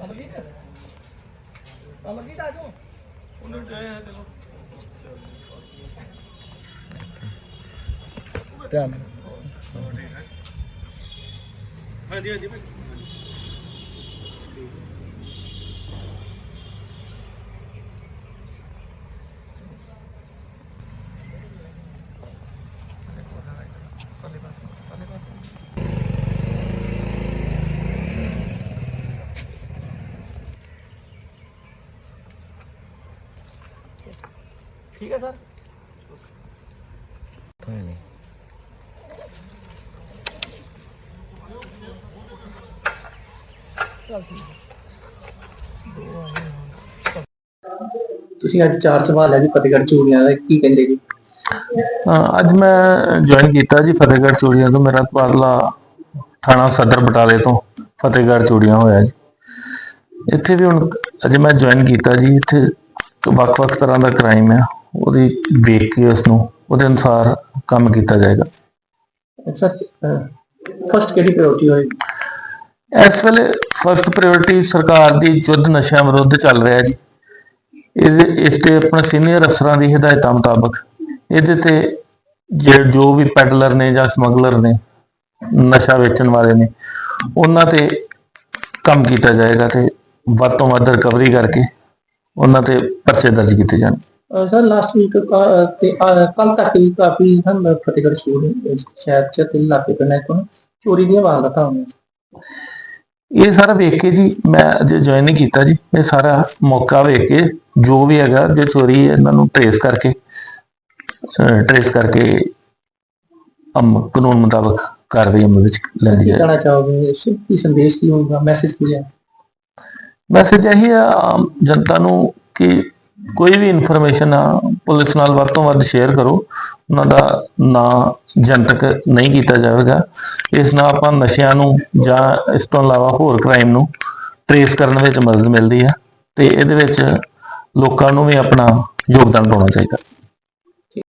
ਅਮਰਜੀਤ ਅਮਰਜੀਤ ਆ ਜਾਓ ਉਹਨਾਂ ਨੂੰ ਚਾਹਿਆ ਚਲੋ ਧਿਆਨ ਹਾਂਜੀ ਹਾਂਜੀ ਭਾਈ ਠੀਕ ਹੈ ਸਰ। ਤੁਸੀਂ ਅੱਜ ਚਾਰ ਸਵਾਲ ਹੈ ਜੀ ਫਤਿਹਗੜ੍ਹ ਚੂੜੀਆਂ ਦਾ ਕੀ ਕਹਿੰਦੇ ਜੀ? ਹਾਂ, ਅੱਜ ਮੈਂ ਜੁਆਇਨ ਕੀਤਾ ਜੀ ਫਤਿਹਗੜ੍ਹ ਚੂੜੀਆਂ ਤੋਂ ਮੇਰਾ ਤਬਾਦਲਾ ਥਾਣਾ ਸਦਰ ਬਟਾਲੇ ਤੋਂ ਫਤਿਹਗੜ੍ਹ ਚੂੜੀਆਂ ਹੋਇਆ ਜੀ। ਇੱਥੇ ਵੀ ਹੁਣ ਅਜੇ ਮੈਂ ਜੁਆਇਨ ਕੀਤਾ ਜੀ ਇੱਥੇ ਵੱਖ-ਵੱਖ ਤਰ੍ਹਾਂ ਦਾ ਕ੍ਰਾਈਮ ਹੈ ਉਹਦੀ ਵੇਖ ਕੇ ਉਸ ਨੂੰ ਉਹਦੇ ਅਨੁਸਾਰ ਕੰਮ ਕੀਤਾ ਜਾਏਗਾ। ਸਰ ਫਸਟ ਕਿਹੜੀ ਪ੍ਰਾਇੋਰਟੀ ਹੋਏਗੀ ਇਸ ਵੇਲੇ ਫਸਟ ਪ੍ਰਾਇੋਰਟੀ ਸਰਕਾਰ ਦੀ ਯੁੱਧ ਨਸ਼ਿਆਂ ਵਿਰੁੱਧ ਚੱਲ ਰਿਹਾ ਜੀ। ਇਹਦੇ ਇਸ ਤੇ ਆਪਣੇ ਸੀਨੀਅਰ ਅਫਸਰਾਂ ਦੀ ਹਦਾਇਤਾਂ ਮੁਤਾਬਕ ਇਹਦੇ ਤੇ ਜੇ ਜੋ ਵੀ ਪੈਡਲਰ ਨੇ ਜਾਂ ਸਮਗਲਰ ਨੇ ਨਸ਼ਾ ਵੇਚਣ ਵਾਲੇ ਨੇ ਉਹਨਾਂ ਤੇ ਕੰਮ ਕੀਤਾ ਜਾਏਗਾ ਤੇ ਵੱਧ ਤੋਂ ਵੱਧ ਰਿਕਵਰੀ ਕਰਕੇ ਉਹਨਾਂ ਤੇ ਪਰਚੇ ਦਰਜ ਕੀਤੇ ਜਾਣ। ਸਰ ਲਾਸਟ ਵੀਕ ਤੇ ਕੱਲ ਤੱਕ ਵੀ ਕਾਫੀ ਹਨ ਫਤਿਹਗੜ੍ਹ ਚੂੜੀ ਸ਼ਹਿਰ ਚ ਤੇ ਇਲਾਕੇ ਪਿੰਡਾਂ ਤੋਂ ਚੋਰੀ ਦੀਆਂ ਵਾਰਦਾਤਾਂ ਹੋਈਆਂ ਸੀ। ਇਹ ਸਾਰਾ ਵੇਖ ਕੇ ਜੀ ਮੈਂ ਅਜੇ ਜੁਆਇਨ ਨਹੀਂ ਕੀਤਾ ਜੀ। ਇਹ ਸਾਰਾ ਮੌਕਾ ਵੇਖ ਕੇ ਜੋ ਵੀ ਹੈਗਾ ਜੇ ਚੋਰੀ ਹੈ ਇਹਨਾਂ ਨੂੰ ਟ੍ਰੇਸ ਕਰਕੇ ਟ੍ਰੇਸ ਕਰਕੇ ਅਮ ਕਾਨੂੰਨ ਮੁਤਾਬਕ ਕਾਰਵਾਈ ਅਮਲ ਵਿੱਚ ਲੈਂਦੀ ਹੈ ਕਹਿਣਾ ਚਾਹੋਗੇ? ਕੀ ਸੰਦੇਸ਼ ਕੀ ਹੋਊਗਾ? ਮੈਸੇਜ ਕੀ ਹੈ? ਮੈਸੇਜ ਇਹੀ ਹੈ ਆਮ ਜਨਤਾ ਨੂੰ ਕਿ ਕੋਈ ਵੀ ਇਨਫੋਰਮੇਸ਼ਨ ਆ, ਪੁਲਿਸ ਨਾਲ ਵੱਧ ਤੋਂ ਵੱਧ ਸ਼ੇਅਰ ਕਰੋ। ਉਹਨਾਂ ਦਾ ਨਾਂ ਜਨਤਕ ਨਹੀਂ ਕੀਤਾ ਜਾਵੇਗਾ। ਇਸ ਨਾਲ ਆਪਾਂ ਨਸ਼ਿਆਂ ਨੂੰ ਜਾਂ ਇਸ ਤੋਂ ਇਲਾਵਾ ਹੋਰ ਕ੍ਰਾਈਮ ਨੂੰ ਟ੍ਰੇਸ ਕਰਨ ਵਿੱਚ ਮਦਦ ਮਿਲਦੀ ਹੈ ਤੇ ਇਹਦੇ ਵਿੱਚ ਲੋਕਾਂ ਨੂੰ ਵੀ ਆਪਣਾ ਯੋਗਦਾਨ ਪਾਉਣਾ ਚਾਹੀਦਾ।